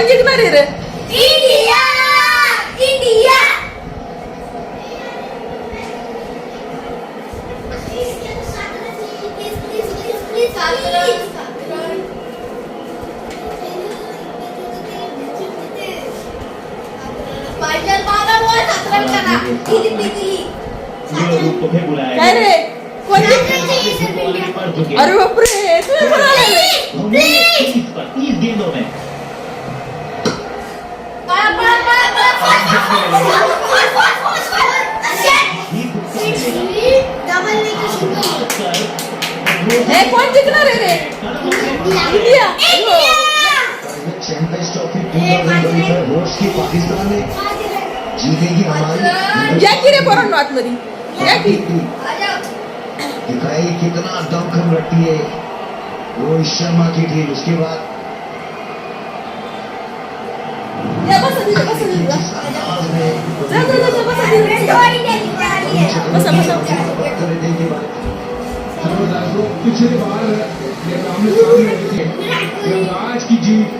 कोण जिंकणार आहे रे? इंडिया! इंडिया! काय रे? कोण हैं। अरे बापरे तुम्ही आला पर तीस गेंदों में कोण जिंकणार आहे रे India India. Champions trophy 2025 host की पाकिस्तान ने जीतेगी हमारी या की रे पोरांनो आतमध्ये या की दिखाई कितना दमखम रखती है। रोहित शर्मा की टीम उसके बाद या बसा तिथे, बसा तिथे. जिस अंदाज में जा, जा, जा, जा, बसा तिथे. बसा, बसा. करने के बाद पिछले बार ये आमने सामने रखी थी आज की जीत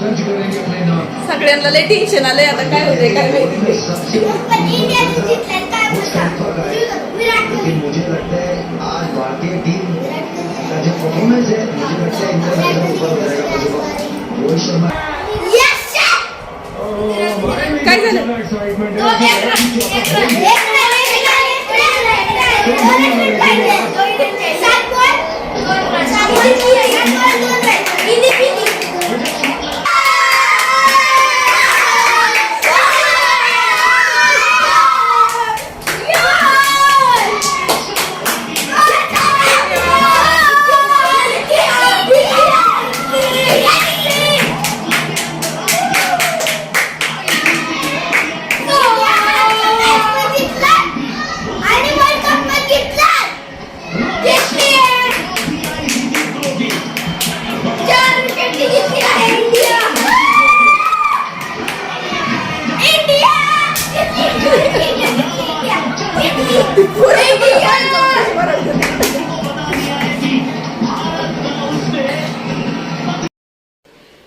दर्ज करेंगे अपने नाम सगळ्यांना लय टेन्शन आलंय आता काय होते काय माहिती. रन, एक रन, एक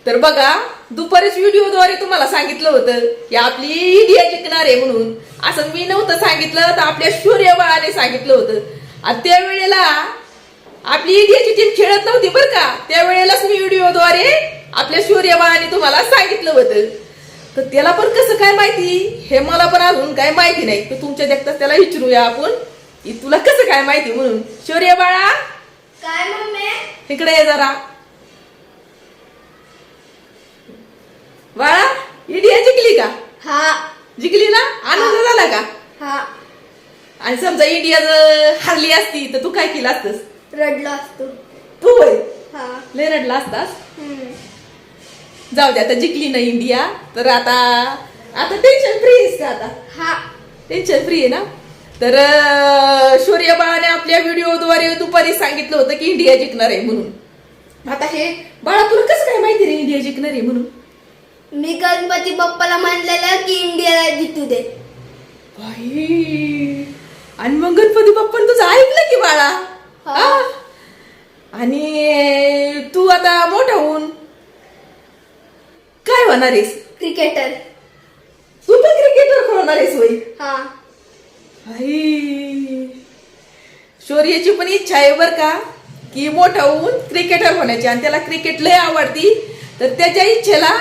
तर बघा दुपारीच व्हिडिओद्वारे तुम्हाला सांगितलं होतं की आपली इंडिया जिंकणार आहे म्हणून. असं मी नव्हतं सांगितलं तर आपल्या सूर्यबाळाने सांगितलं होतं. आणि त्यावेळेला आपली इंडियाची टीम खेळत नव्हती बरं का? त्यावेळेलाच मी व्हिडिओद्वारे आपल्या सूर्यबाळाने तुम्हाला सांगितलं होतं. तर त्याला पण कसं काय माहिती? हे मला पण अजून काय माहिती नाही. तर तुमच्या देखताच त्याला विचारूया आपण. तुला कसं काय माहिती म्हणून? सूर्यबाळा काय मम्मी? इकडे ये जरा. बाळा इंडिया जिंकली का? हा. जिंकली ना? आनंद झाला का? हा. आणि समजा इंडिया जर हरली असती तर तू काय केलं असतस? रडलो असतो. तू होय? हा. लय रडला असतास. जाऊ दे आता जिंकली ना इंडिया तर आता आता टेन्शन फ्री आहेस का आता? हा. टेन्शन फ्री आहे ना? तर अं, शौर्य बाळाने आपल्या व्हिडिओद्वारे दुपारी सांगितलं होतं की इंडिया जिंकणार आहे म्हणून. आता हे बाळा तुला कसं काय माहिती रे इंडिया जिंकणार आहे म्हणून? मी गणपती बाप्पाला म्हणलेलं की इंडियाला जितू दे. आणि मग गणपती बाप्पा तुझं ऐकलं की बाळा? आणि तू आता मोठा होऊन होणार आहेस? क्रिकेटर तू पण क्रिकेटर होणार आहेस होय हा. शौर्याची पण इच्छा आहे बर का की मोठा होऊन क्रिकेटर होण्याची. आणि त्याला क्रिकेट लय आवडती. तर त्याच्या इच्छेला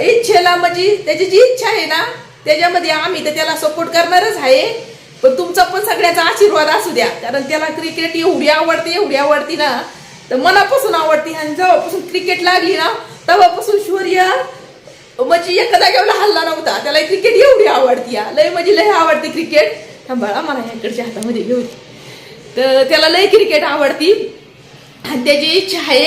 इच्छेला म्हणजे त्याची जी इच्छा आहे ना त्याच्यामध्ये आम्ही तर त्याला सपोर्ट करणारच आहे. पण तुमचा पण सगळ्याचा आशीर्वाद असू द्या. कारण त्याला क्रिकेट एवढी आवडते एवढी आवडती ना. तर मनापासून आवडती. आणि जेव्हापासून क्रिकेट लागली ना तेव्हापासून शौर्य म्हणजे एका जागेवर हल्ला नव्हता. त्याला क्रिकेट एवढी आवडती लय म्हणजे लय आवडते क्रिकेट थांबाळा मला ह्याकडच्या हातामध्ये घेऊ तर त्याला लय क्रिकेट आवडती. आणि त्याची इच्छा आहे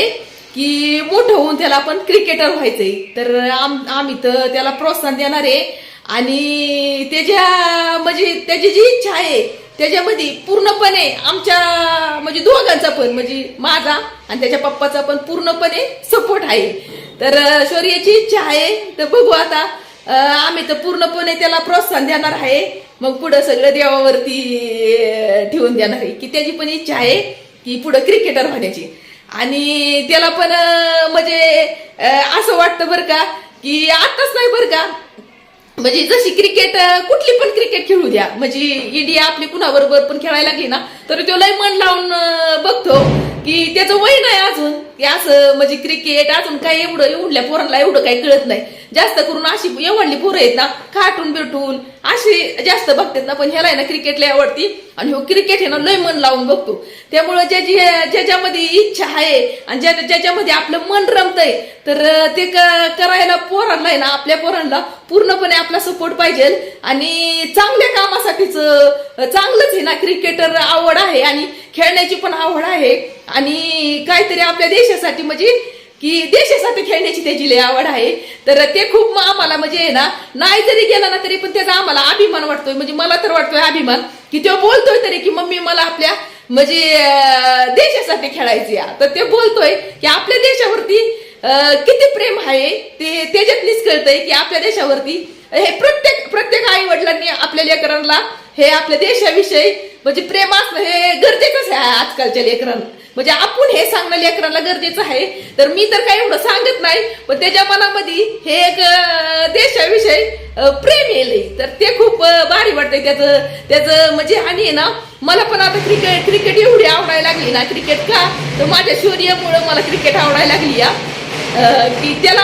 की मोठं होऊन त्याला आपण क्रिकेटर व्हायचंय. तर आम आम्ही तर त्याला प्रोत्साहन देणार आहे. आणि त्याच्या म्हणजे त्याची जी इच्छा आहे त्याच्यामध्ये पूर्णपणे आमच्या म्हणजे दोघांचा पण म्हणजे माझा आणि त्याच्या पप्पाचा पण पूर्णपणे सपोर्ट आहे. तर शौर्याची इच्छा आहे. तर बघू आता आम्ही तर पूर्णपणे त्याला प्रोत्साहन देणार आहे. मग पुढं सगळं देवावरती ठेवून देणार आहे. की त्याची पण इच्छा आहे की पुढं क्रिकेटर होण्याची. आणि त्याला पण म्हणजे असं वाटतं बरं का की आताच नाही बरं का. म्हणजे जशी क्रिकेट कुठली पण क्रिकेट खेळू द्या. म्हणजे इंडिया आपली कुणाबरोबर पण खेळायला लागली ना तर तो लय मन लावून बघतो की त्याचं वय नाही अजून. की असं म्हणजे क्रिकेट अजून काय एवढं एवढल्या पोरांना एवढं काही कळत नाही. जास्त करून अशी एवढली पोरं आहेत ना खाटून बिटून अशी जास्त बघतात ना पण ह्याला आहे ना क्रिकेटला आवडती. आणि हो क्रिकेट हे ना लय मन लावून बघतो. त्यामुळं ज्याची ज्याच्यामध्ये इच्छा आहे आणि ज्या ज्याच्यामध्ये आपलं मन रमतंय तर ते करायला पोरांना आहे ना आपल्या पोरांना पूर्णपणे आपला सपोर्ट पाहिजे. आणि चांगल्या कामासाठीच चांगलंच हे ना क्रिकेटर आवड आहे आणि खेळण्याची पण आवड आहे. आणि काहीतरी आपल्या देशासाठी म्हणजे की देशासाठी खेळण्याची त्याची लय आवड आहे. तर ते खूप आम्हाला म्हणजे आहे ना नाही जरी गेला ना तरी पण त्याचा आम्हाला अभिमान वाटतोय. म्हणजे मला तर वाटतोय अभिमान की तो बोलतोय तरी की मम्मी मला आपल्या म्हणजे देशासाठी खेळायचे तर ते बोलतोय की आपल्या देशावरती किती प्रेम आहे ते त्याच्यातनीच कळतंय की आपल्या देशावरती हे प्रत्येक प्रत्येक आई वडिलांनी आपल्या लेकरांना हे आपल्या देशाविषयी म्हणजे प्रेम असणं हे गरजेचंच आहे आजकालच्या लेकरांना. म्हणजे आपण हे सांगणं लेकरांना गरजेचं आहे. तर मी तर काही एवढं सांगत नाही पण त्याच्या मनामध्ये हे एक देशाविषयी प्रेम येले तर ते खूप भारी वाटतंय त्याचं त्याचं म्हणजे आणि आहे ना मला पण आता क्रिकेट क्रिकेट एवढी आवडायला लागली ना क्रिकेट का? तर माझ्या शौर्यामुळं मला क्रिकेट आवडायला लागली या. की त्याला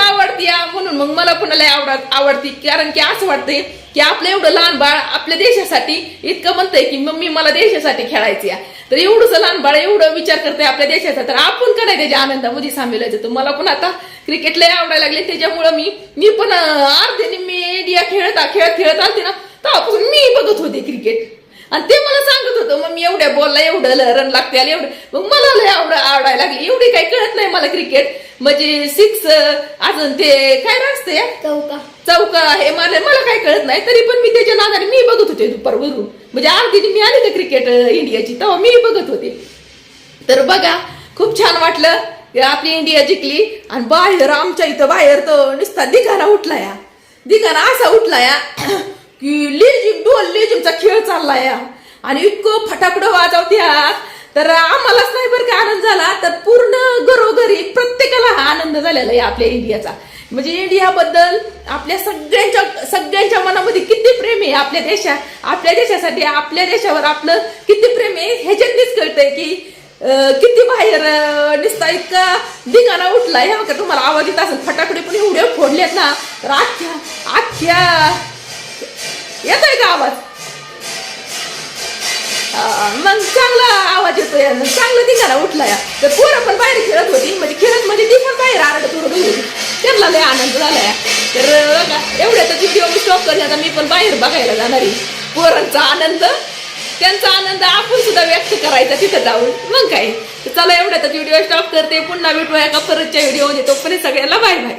आवडती म्हणून मग मला पण लय आवडत आवडती. कारण की असं वाटतंय की आपलं एवढं लहान बाळ आपल्या देशासाठी इतकं म्हणतंय की मम्मी मला देशासाठी खेळायचं या. तर एवढंच लहान बाळ एवढं विचार करतंय आपल्या देशाचा. तर आपण का नाही त्याच्या आनंदामध्ये सामील व्हायचं? तर मला पण आता क्रिकेट लय आवडायला लागले. त्याच्यामुळं मी मी पण अर्धे मी इंडिया खेळत खेळत खेळत आलते ना तेव्हापासून मी बघत होते क्रिकेट आणि ते मला सांगत होतं मग मी एवढ्या बॉलला एवढं रन लागते आले एवढं मग मला लय आवड आवडायला लागली. एवढी काही कळत नाही मला क्रिकेट म्हणजे सिक्स अजून ते काय असते चौका. चौका हे मला मला काय कळत नाही. तरी पण मी त्याच्या नादाने मी बघत होते दुपारवरून. म्हणजे अर्धी मी आली का क्रिकेट इंडियाची. तेव्हा मी बघत होते. तर बघा खूप छान वाटलं. आपली इंडिया जिंकली. आणि बाहेर आमच्या इथं बाहेर तर नुसता दिघाना उठला या दिघाना असा उठला या की लेजिम डोल लेजिमचा खेळ चालला या आणि इतकं फटाकडं वाजवत्या तर आम्हालाच नाही बरं का आनंद झाला. तर पूर्ण घरोघरी प्रत्येकाला हा आनंद झालेला आहे आपल्या इंडियाचा. म्हणजे इंडियाबद्दल आपल्या सगळ्यांच्या सगळ्यांच्या मनामध्ये किती प्रेम आहे आपल्या देशा आपल्या देशासाठी आपल्या देशावर आपलं किती प्रेम आहे ह्याच्यातनीच कळतंय की किती बाहेर दिसता इतका धिंगाणा उठला ह्या बघा तुम्हाला आवाज येत असेल फटाकडे पण एवढे फोडलेत ना. तर अख्ख्या अख्ख्या येतोय आहे का आवाज? मग चांगला आवाज येतोय चांगलं धिंगाणा उठला या. तर पोरं पण बाहेर खेळत होती म्हणजे खेळत म्हणजे ती पण बाहेर आरडत उरडत होती. त्यांना लय आनंद झाला या. तर बघा एवढ्यातच व्हिडिओ मी स्टॉप करते आता मी पण बाहेर बघायला जाणार आहे. पोरांचा आनंद त्यांचा आनंद आपण सुद्धा व्यक्त करायचा तिथं जाऊन. मग काय? तर चला एवढ्यातच व्हिडिओ स्टॉप करते. पुन्हा भेटूया का परतच्या व्हिडिओमध्ये. तोपर्यंत सगळ्यांना बाय बाय